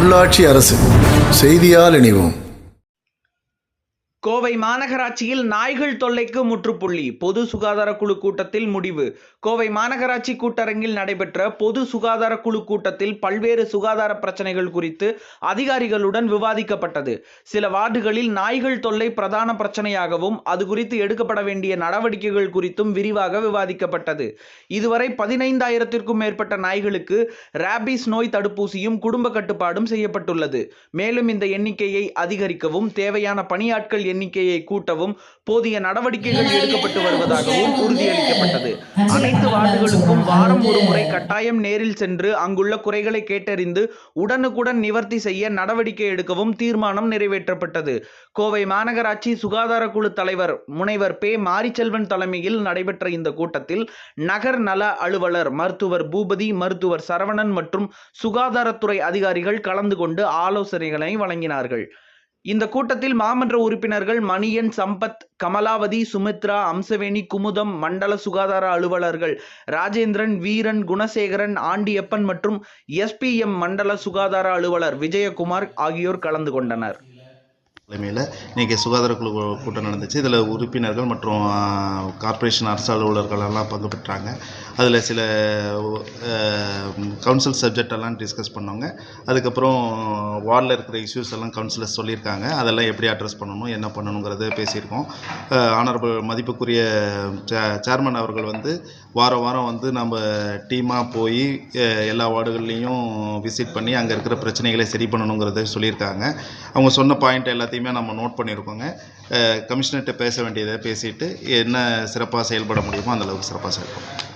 உள்ளாட்சி அரசு. செய்தியால் இணைவோம். கோவை மாநகராட்சியில் நாய்கள் தொல்லைக்கு முற்றுப்புள்ளி பொது சுகாதார குழு கூட்டத்தில் முடிவு. கோவை மாநகராட்சி கூட்டரங்கில் நடைபெற்ற பொது சுகாதார குழு கூட்டத்தில் பல்வேறு சுகாதார பிரச்சனைகள் குறித்து அதிகாரிகளுடன் விவாதிக்கப்பட்டது. சில வார்டுகளில் நாய்கள் தொல்லை பிரதான பிரச்சனையாகவும் அது குறித்து எடுக்கப்பட வேண்டிய நடவடிக்கைகள் குறித்தும் விரிவாக விவாதிக்கப்பட்டது. இதுவரை பதினைந்தாயிரத்திற்கும் மேற்பட்ட நாய்களுக்கு ரேபிஸ் நோய் தடுப்பூசியும் குடும்ப கட்டுப்பாடும் செய்யப்பட்டுள்ளது. மேலும் இந்த எண்ணிக்கையை அதிகரிக்கவும் தேவையான பணியாட்கள் எண்ணிக்கையை கூட்டவும் போதிய நடவடிக்கைகள் எடுக்கப்பட்டு வருவதாகவும் உறுதியளிக்கப்பட்டது. அனைத்து வார்டுகளுக்கும் வாரம் ஒரு முறை கட்டாயம் நேரில் சென்று அங்குள்ள குறைகளை கேட்டறிந்து உடனுக்குடன் நிவர்த்தி செய்ய நடவடிக்கை எடுக்கவும் தீர்மானம் நிறைவேற்றப்பட்டது. கோவை மாநகராட்சி சுகாதார குழு தலைவர் முனைவர் பே மாரிச்செல்வன் தலைமையில் நடைபெற்ற இந்த கூட்டத்தில் நகர் நல அலுவலர் மருத்துவர் பூபதி மருத்துவர் சரவணன் மற்றும் சுகாதாரத்துறை அதிகாரிகள் கலந்து கொண்டு ஆலோசனைகளை வழங்கினார்கள். இந்த கூட்டத்தில் மாமன்ற உறுப்பினர்கள் மணியன் சம்பத் கமலாவதி சுமித்ரா அம்சவேணி குமுதம் மண்டல சுகாதார அலுவலர்கள் ராஜேந்திரன் வீரன் குணசேகரன் ஆண்டியப்பன் மற்றும் எஸ்பிஎம் மண்டல சுகாதார அலுவலர் விஜயகுமார் ஆகியோர் கலந்து கொண்டனர். தலைமையில் இன்றைக்கி சுகாதார குழு கூட்டம் நடந்துச்சு. இதில் உறுப்பினர்கள் மற்றும் கார்ப்பரேஷன் அரசு அலுவலர்களெல்லாம் பங்கு பெற்றாங்க. அதில் சில கவுன்சில் சப்ஜெக்ட் எல்லாம் டிஸ்கஸ் பண்ணோங்க அதுக்கப்புறம் வார்டில் இருக்கிற இஷ்யூஸ் எல்லாம் கவுன்சிலர்ஸ் சொல்லியிருக்காங்க. அதெல்லாம் எப்படி அட்ரஸ் பண்ணணும் என்ன பண்ணணுங்கிறத பேசியிருக்கோம். ஆனரபிள் மதிப்புக்குரிய சே- சேர்மன் அவர்கள் வந்து வாரம் வாரம் வந்து நம்ம டீமாக போய் எல்லா வார்டுகள்லேயும் விசிட் பண்ணி அங்கே இருக்கிற பிரச்சனைகளை சரி பண்ணணுங்கிறத சொல்லியிருக்காங்க. அவங்க சொன்ன பாயிண்ட் எல்லாத்தையும் எல்லாத்தையுமே நம்ம நோட் பண்ணியிருக்கோங்க கமிஷனர்கிட்ட பேச வேண்டியதை பேசிட்டு என்ன சிறப்பாக செயல்பட முடியுமோ அந்த அளவுக்கு சிறப்பாக செயல்படும்